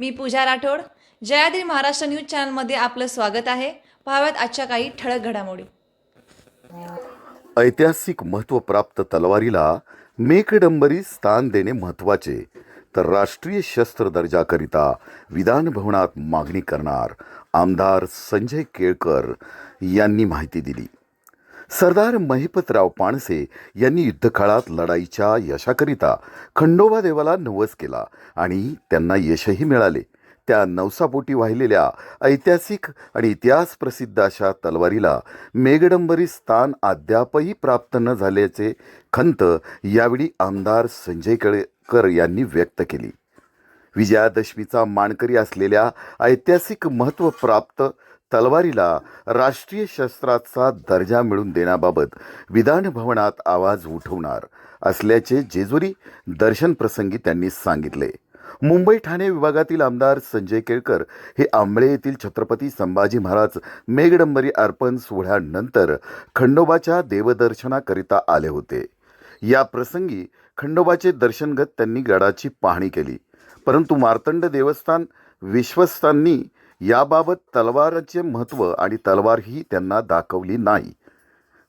मी Pooja Rathod. Jayadri Maharashtra news चॅनलमध्ये आपलं स्वागत आहे. पाहाव्यात आजच्या काही ठळक घडामोडी. ऐतिहासिक महत्त्वप्राप्त तलवारीला मेकडंबरी स्थान देणे महत्त्वाचे तर राष्ट्रीय शस्त्र दर्जाकरिता विधान भवनात मागणी करणार आमदार संजय केळकर यांनी माहिती दिली. सरदार महिपतराव पाणसे यांनी युद्धकाळात लढाईच्या यशाकरिता खंडोबा देवाला नवस केला आणि त्यांना यशही मिळाले. त्या नवसापोटी वाहिलेल्या ऐतिहासिक आणि इतिहास प्रसिद्ध अशा तलवारीला मेघडंबरी स्थान अद्यापही प्राप्त न झाल्याचे खंत यावेळी आमदार संजय केळकर यांनी व्यक्त केली. विजयादशमीचा मानकरी असलेल्या ऐतिहासिक महत्त्व प्राप्त तलवारीला राष्ट्रीय शस्त्राचा दर्जा मिळवून देण्याबाबत विधान भवनात आवाज उठवणार असल्याचे जेजुरी दर्शन प्रसंगी त्यांनी सांगितले. मुंबई ठाणे विभागातील आमदार संजय केळकर हे आंबळे येथील छत्रपती संभाजी महाराज मेघडंबरी अर्पण सोहळ्यानंतर खंडोबाच्या देवदर्शनाकरिता आले होते. या प्रसंगी खंडोबाचे दर्शनगत त्यांनी गडाची पाहणी केली. परंतु मार्तंड देवस्थान विश्वस्तांनी याबाबत तलवारचे महत्त्व आणि तलवारही त्यांना दाखवली नाही.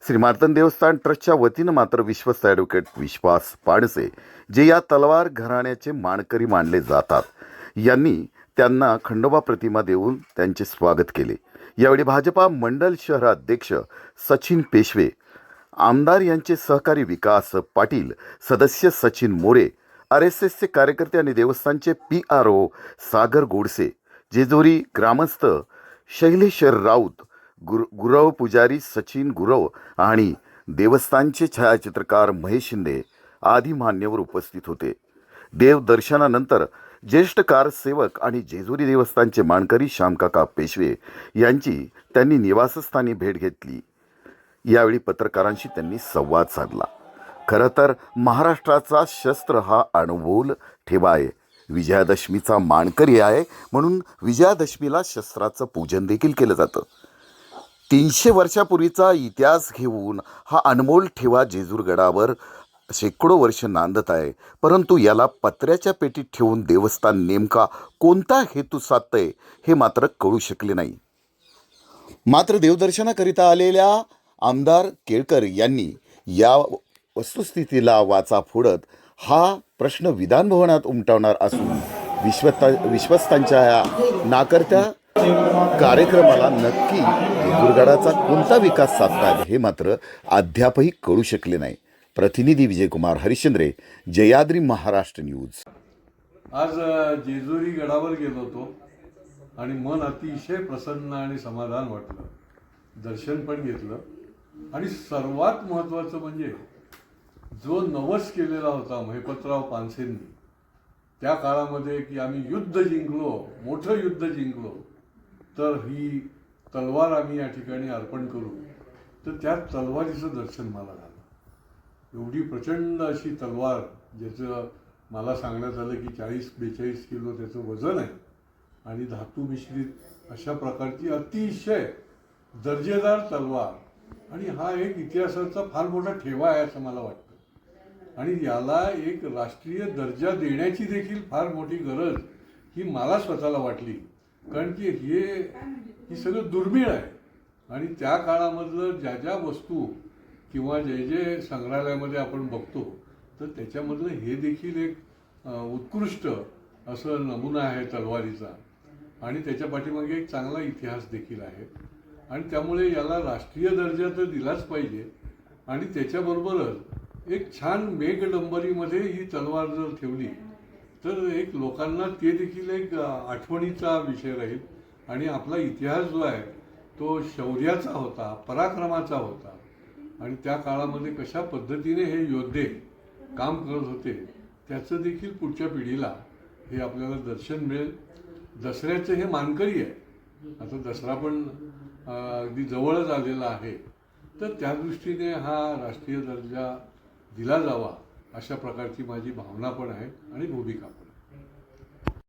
श्री मार्तन देवस्थान ट्रस्टच्या वतीनं मात्र विश्वस्त ॲडव्होकेट विश्वास पाडसे जे या तलवार घराण्याचे मानकरी मानले जातात यांनी त्यांना खंडोबा प्रतिमा देऊन त्यांचे स्वागत केले. यावेळी भाजपा मंडल शहराध्यक्ष सचिन पेशवे आमदार यांचे सहकारी विकास पाटील सदस्य सचिन मोरे आर एस एसचे कार्यकर्ते आणि देवस्थानचे P R O Sagar Godse Jejuri ग्रामस्थ शैलेश्वर राऊत गुर गुरव पुजारी सचिन गुरव आणि देवस्थानचे छायाचित्रकार महेश शिंदे आदी मान्यवर उपस्थित होते. देवदर्शनानंतर ज्येष्ठ कारसेवक आणि जेजुरी देवस्थानचे मानकरी श्यामकाका पेशवे यांची त्यांनी निवासस्थानी भेट घेतली. यावेळी पत्रकारांशी त्यांनी संवाद साधला. खरं तर महाराष्ट्राचा शस्त्र हा अणुमोल ठेवा आहे. विजयादशमीचा मानकरी आहे म्हणून विजयादशमीला शस्त्राचं पूजन देखील केलं जातं. तीनशे वर्षापूर्वीचा इतिहास घेऊन हा अनमोल ठेवा जेजूरगडावर शेकडो वर्ष नांदत आहे. परंतु याला पत्र्याच्या पेटीत ठेवून देवस्थान नेमका कोणता हेतू साधतंय हे मात्र कळू शकले नाही. मात्र देवदर्शनाकरिता आलेल्या आमदार केळकर यांनी या वस्तुस्थितीला वाचा फोडत हा प्रश्न विधान भवनात उमटवणार असून विश्वता विश्वस्तांच्या या नाकर्त्या कार्यक्रमाला नक्की दुर्गडाचा कोणता विकास साधतात हे मात्र अद्यापही कळू शकले नाही. प्रतिनिधी विजयकुमार हरिश्चंद्रे जयाद्री महाराष्ट्र न्यूज. आज जेजुरी गडावर गेलो होतो आणि मन अतिशय प्रसन्न आणि समाधान वाटलं. दर्शन पण घेतलं. आणि सर्वात महत्त्वाचं म्हणजे जो नवस केलेला होता महिपतराव पानसेंनी त्या काळामध्ये की आम्ही युद्ध जिंकलो मोठं युद्ध जिंकलो तर ही तलवार आम्ही या ठिकाणी अर्पण करू. तर त्या तलवारीचं दर्शन मला झालं. एवढी प्रचंड अशी तलवार ज्याचं मला सांगण्यात आलं की चाळीस बेचाळीस किलो त्याचं वजन आहे आणि धातू मिश्रित अशा प्रकारची अतिशय दर्जेदार तलवार. आणि हा एक इतिहासाचा फार मोठा ठेवा आहे असं मला वाटतं. आणि याला एक राष्ट्रीय दर्जा देण्याची देखील फार मोठी गरज ही मला स्वतःला वाटली. कारण की हे ही सगळं दुर्मिळ आहे. आणि त्या काळामधलं ज्या ज्या वस्तू किंवा जे जे संग्रहालयामध्ये आपण बघतो तर त्याच्यामधलं हे देखील एक उत्कृष्ट असं नमुना आहे तलवारीचा. आणि त्याच्या पाठीमागे एक चांगला इतिहास देखील आहे. आणि त्यामुळे याला राष्ट्रीय दर्जा तर दिलाच पाहिजे. आणि त्याच्याबरोबरच एक छान मेघडंबरीमध्ये ही तलवार जर ठेवली तर एक लोकांना ते देखील एक आठवणीचा विषय राहील. आणि आपला इतिहास जो आहे तो शौर्याचा होता पराक्रमाचा होता. आणि त्या काळामध्ये कशा पद्धतीने हे योद्धे काम करत होते त्याचं देखील पुढच्या पिढीला हे आपल्याला दर्शन मिळेल. दसऱ्याचं हे मानकरी आहे. आता दसरा पण अगदी जवळच आलेला आहे. तर त्या दृष्टीने हा राष्ट्रीय दर्जा दिला जावा अशा प्रकारची माझी भावना पण आहे आणि भूमिका पण